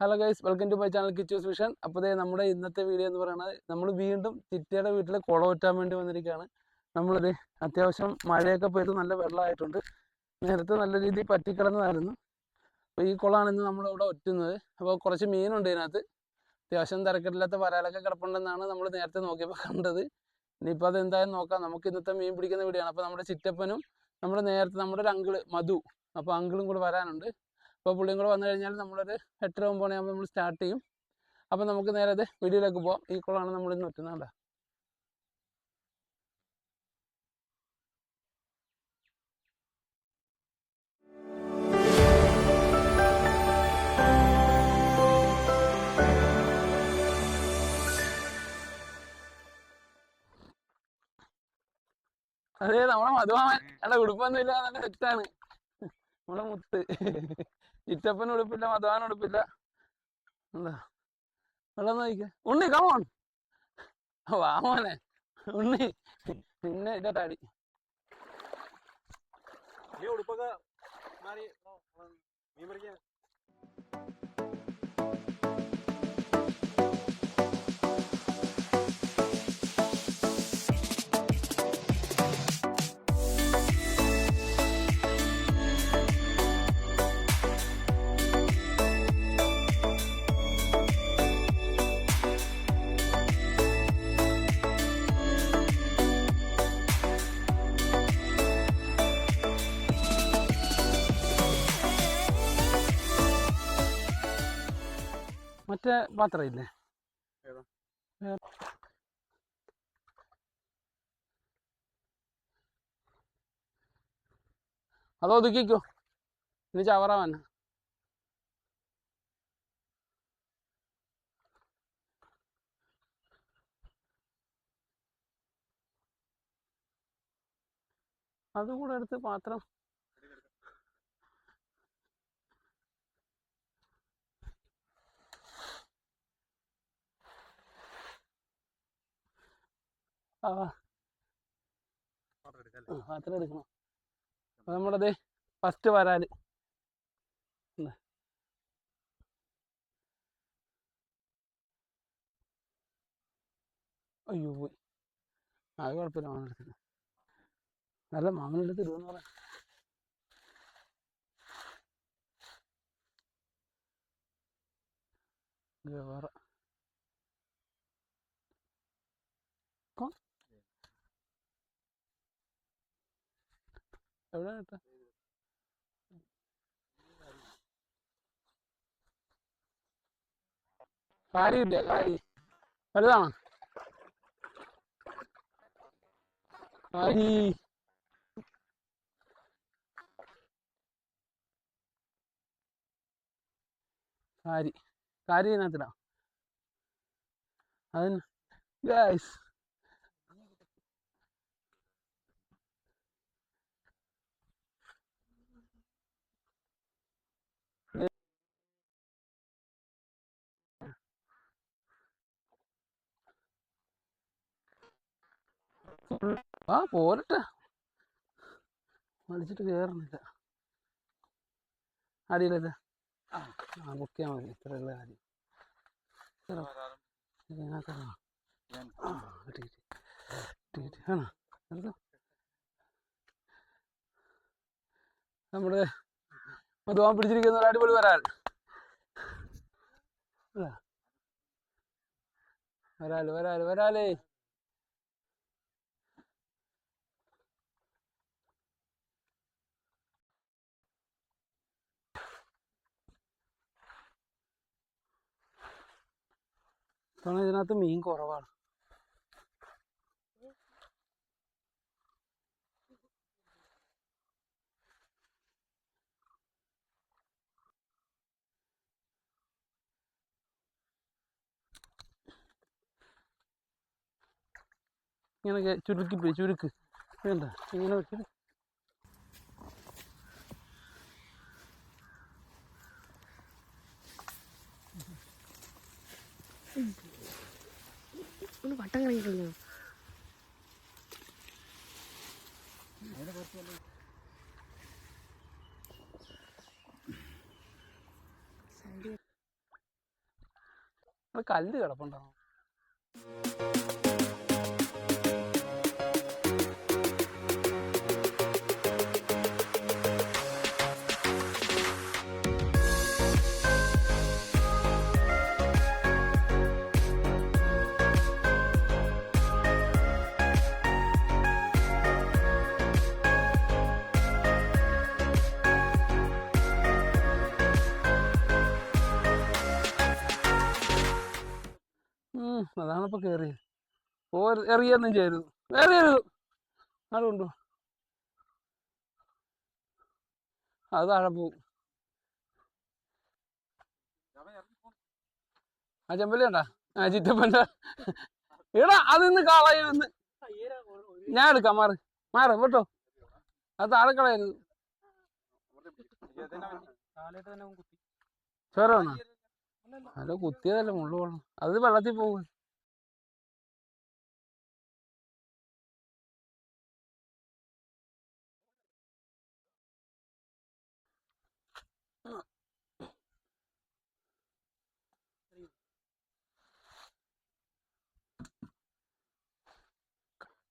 Hello guys welcome to my channel Kichu's vision അപ്പോൾ ദേ നമ്മുടെ ഇന്നത്തെ വീഡിയോ എന്ന് പറയുന്നത് നമ്മൾ വീണ്ടും ചിറ്റയുടെ വീട്ടിൽ കുളം ഒറ്റാൻ വേണ്ടി വന്നിരിക്കുകയാണ്. നമ്മളൊരു അത്യാവശ്യം മഴയൊക്കെ പെയ്ത് നല്ല വെള്ളമായിട്ടുണ്ട്. നേരത്തെ നല്ല രീതിയിൽ പറ്റിക്കിടന്നതായിരുന്നു. അപ്പോൾ ഈ കുളമാണ് ഇന്ന് നമ്മളിവിടെ ഒറ്റുന്നത്. അപ്പോൾ കുറച്ച് മീനുണ്ട് ഇതിനകത്ത്. അത്യാവശ്യം തിരക്കിട്ടില്ലാത്ത വരാലൊക്കെ കിടപ്പുണ്ടെന്നാണ് നമ്മൾ നേരത്തെ നോക്കിയപ്പോൾ കണ്ടത്. ഇനിയിപ്പോൾ അത് എന്തായാലും നോക്കാം. നമുക്ക് ഇന്നത്തെ മീൻ പിടിക്കുന്ന വീഡിയോ ആണ്. അപ്പോൾ നമ്മുടെ ചിറ്റപ്പനും നമ്മുടെ നേരത്തെ നമ്മുടെ ഒരു അങ്കിൾ മധു. അപ്പോൾ അങ്കിളും കൂടെ വരാനുണ്ട്. അപ്പോൾ പുള്ളിയും കൂടെ വന്നു കഴിഞ്ഞാൽ നമ്മളൊരു എട്ടര ഒമ്പത് മണിയാകുമ്പോൾ നമ്മൾ സ്റ്റാർട്ട് ചെയ്യും. അപ്പോൾ നമുക്ക് നേരെ അത് വീഡിയോയിലേക്ക് പോകാം ഈ കുളമാണ് നമ്മൾ ഇന്ന് ഒറ്റുന്നത് അതെ നമ്മളെ മധുവാൻ അവിടെ ഉടുപ്പൊന്നും ഇല്ല നല്ല സെറ്റാണ് നമ്മളെ മുത്ത്. ചിറ്റപ്പന് ഉടുപ്പില്ല മധുവാൻ ഉടുപ്പില്ല. എന്താ? വെള്ളം നോക്കിക്ക ഉണ്ണി കമോൺ വാമോനെ ഉണ്ണി. പിന്നെ ഇതാടി നീ ഉടുപ്പൊക്കെ മാറി. മീൻ പിടിക്കാൻ മറ്റേ പാത്രം ഇല്ലേ? അത് ഒതുക്കിക്കോ. ഇനി ചവറാവാൻ അതും കൂടെ എടുത്ത് പാത്രം ആ. പാത്രം എടുക്കണം. അപ്പൊ നമ്മളത് ഫസ്റ്റ് വരാൽ അയ്യോ പോയി. അത് കുഴപ്പമില്ല മാമനെടുത്ത് നല്ല മാമനെടുത്ത് ഇടുമെന്ന് പറയാം വേറെ. എവിടെ കിട്ടാ കാര്യമില്ല കാരി വലുതാണോ കാരി കാരി കാരി ഇതിനകത്തിടാം അതിന് ഗൈസ് ആ പോരട്ടെ. വലിച്ചിട്ട് കയറുന്നില്ല അടിയിലല്ലേ ആ പൊക്കിയാൽ മതി. ഇത്രയുള്ള കാര്യം. നമ്മുടെ മധുവാൻ പിടിച്ചിരിക്കുന്ന ഒരു അടിപൊളി വരാൻ. വരാൽ വരാൽ വരാലേ. ഇത്തവണ ഇതിനകത്ത് മീൻ കുറവാണ്. ഇങ്ങനെ ചുരുക്കി പോയി ചുരുക്ക്. വേണ്ട ഇങ്ങനെ വെച്ചിട്ട് ഒന്ന് വട്ടം കറങ്ങി കല്ല് കിടപ്പുണ്ടോ? ഉം, അതാണിപ്പോ കേറിയത് ഓ എറിയൊന്നും ചെയ്യരുത് എറിയരുത് അതുകൊണ്ടു അത് താഴെ പോവും. ആ ചെമ്പല്ലി കണ്ടാ? ആ ചിറ്റപ്പന്റെ. എടാ അതിന്ന് കളയുമെന്ന് ഞാൻ എടുക്കാം മാറ്. മാറ് കേട്ടോ അത് താഴെ കളയരുത്. ചോര വന്നാ? അല്ല കുത്തിയതല്ല മുള്ളു കൊള്ളണം. അത് വെള്ളത്തിൽ പോകും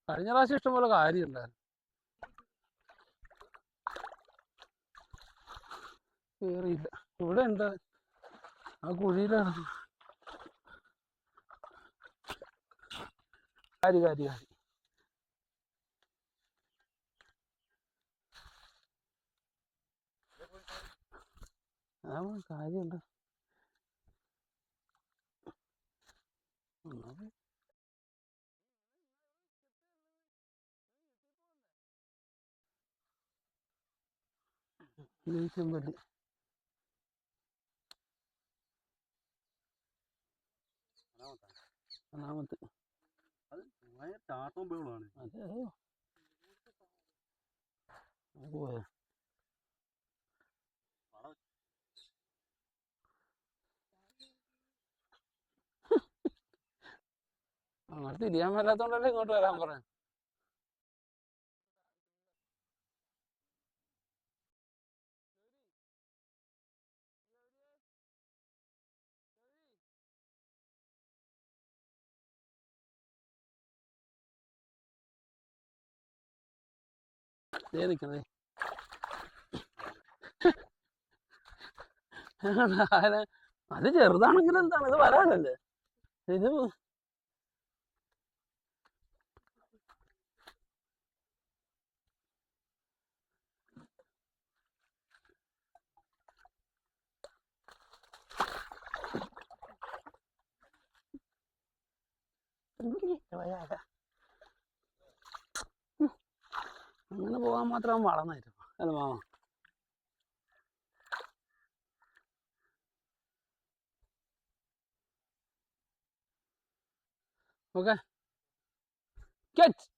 കഴിഞ്ഞ പ്രാവശ്യം ഇഷ്ടംപോലെ കാര്യം ഉണ്ടായിരുന്നു ഇവിടെ ഉണ്ട്. ആ കുഴിയിലാണ് കാരി കാരി കാരി. ആ കാര്യമുണ്ട്. ദേഷ്യം പറ്റി ഒന്നാമത്തെ അതെയോ പോയോ? അങ്ങോട്ട് തിരിയാൻ മേലാത്തോണ്ടല്ലേ ഇങ്ങോട്ട് വരാൻ പറയാം ദേ നിക്കണേ ആന അത് ചെറുതാണെങ്കിൽ എന്താണ്? ഇത് വരാനല്ലേ? ഇത് വരാതെ അങ്ങനെ പോകാൻ മാത്രം വളർന്നായിരുന്നു. അല്ല മാമ. ഓക്കെ. Catch!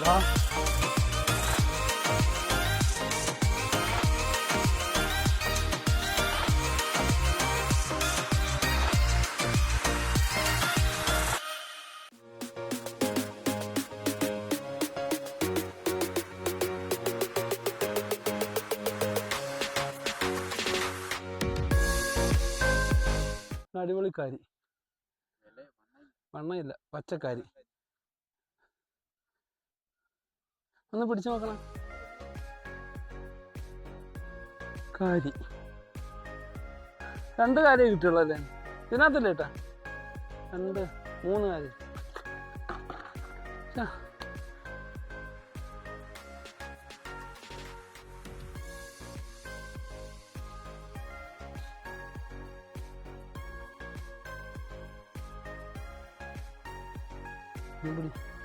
ഇതാ ha. കാരി വണ്ണയില്ല. പച്ചക്കാരി. ഒന്ന് പിടിച്ചു നോക്കണം. കാരി. രണ്ട് കാര്യം കിട്ടുള്ളൂ അല്ലേ? ഇതിനകത്തില്ല കേട്ടാ രണ്ട് മൂന്ന് കാര്യം. Thank you.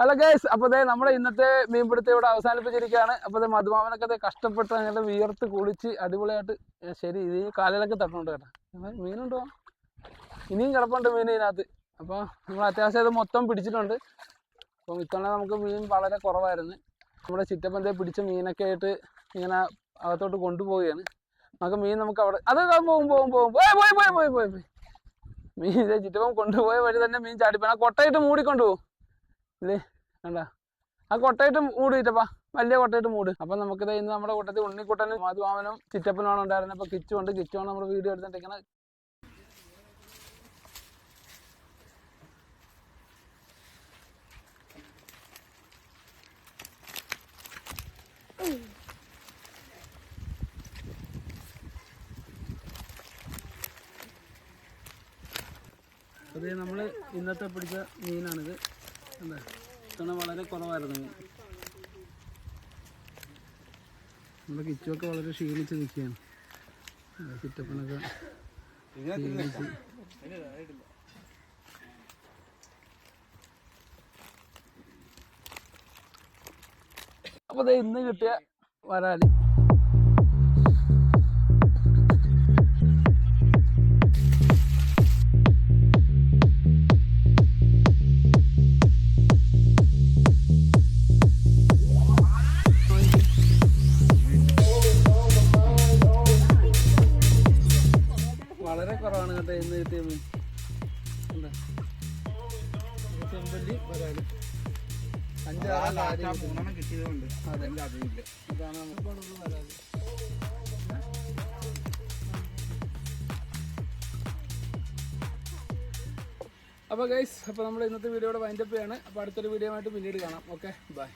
ഹലോ ഗൈസ് അപ്പൊ ദേ നമ്മുടെ ഇന്നത്തെ മീൻപിടുത്തം ഇവിടെ അവസാനിപ്പിച്ചിരിക്കുകയാണ്. അപ്പൊ ദേ മധുമാമനൊക്കെ ദേ കഷ്ടപ്പെട്ട് അങ്ങനെ വിയർത്ത് കുളിച്ച് അടിപൊളിയായിട്ട് ശരി ഇത് കാലിലൊക്കെ തട്ടുന്നുണ്ട് കേട്ടോ. മീനുണ്ടോ? ഇനിയും കിടപ്പുണ്ട് മീൻ ഇതിനകത്ത്. അപ്പോൾ നമ്മൾ അത്യാവശ്യം ഇത് മൊത്തം പിടിച്ചിട്ടുണ്ട്. അപ്പം ഇത്തവണ നമുക്ക് മീൻ വളരെ കുറവായിരുന്നു. നമ്മുടെ ചിറ്റപ്പന്തേ പിടിച്ച മീനൊക്കെ ആയിട്ട് ഇങ്ങനെ അകത്തോട്ട് കൊണ്ടുപോവുകയാണ്. നമുക്ക് മീൻ നമുക്ക് അവിടെ അത് പോകും പോകും പോകും പോയി പോയി പോയി പോയി പോയി മീൻ ചിറ്റപ്പം കൊണ്ടുപോയ വഴി തന്നെ മീൻ ചാടിപ്പോ കൊട്ടയിട്ട് മൂടിക്കൊണ്ട് പോകും വേണ്ട ആ കൊട്ടയിട്ട് മൂടിയിട്ടപ്പാ വലിയ കൊട്ടയിട്ട് മൂട്. അപ്പൊ നമുക്ക് ഇന്ന് നമ്മുടെ കൂട്ടത്തിൽ ഉണ്ണിക്കുട്ടനും മാധുവാമനും ചിറ്റപ്പനുമാണ് ഉണ്ടായിരുന്നത്. അപ്പൊ കിച്ചു കിച്ചുമാണ് നമ്മുടെ വീഡിയോ എടുത്തിട്ടിരിക്കുന്നത് നമ്മൾ ഇന്നത്തെ പിടിച്ച മീനാണിത്. എന്താ ഇത്തവണ വളരെ കുറവായിരുന്നു. നമ്മുടെ കിച്ചുവൊക്കെ വളരെ ക്ഷീണിച്ച് നിൽക്കുകയാണ്. ചിറ്റപ്പനൊക്കെ ക്ഷീണിച്ച്. അപ്പോൾ ഇന്ന് കിട്ടിയ വരാലി. മൂന്നെണ്ണം കിട്ടിയതുകൊണ്ട് ഇതാണ് നമുക്ക് അപ്പോൾ ഗൈസ് അപ്പോൾ നമ്മൾ ഇന്നത്തെ വീഡിയോ ഇവിടെ വൈൻഡപ്പ് ചെയ്യാണ്. അപ്പോൾ അടുത്തൊരു വീഡിയോ ആയിട്ട് പിന്നീട് കാണാം. Okay bye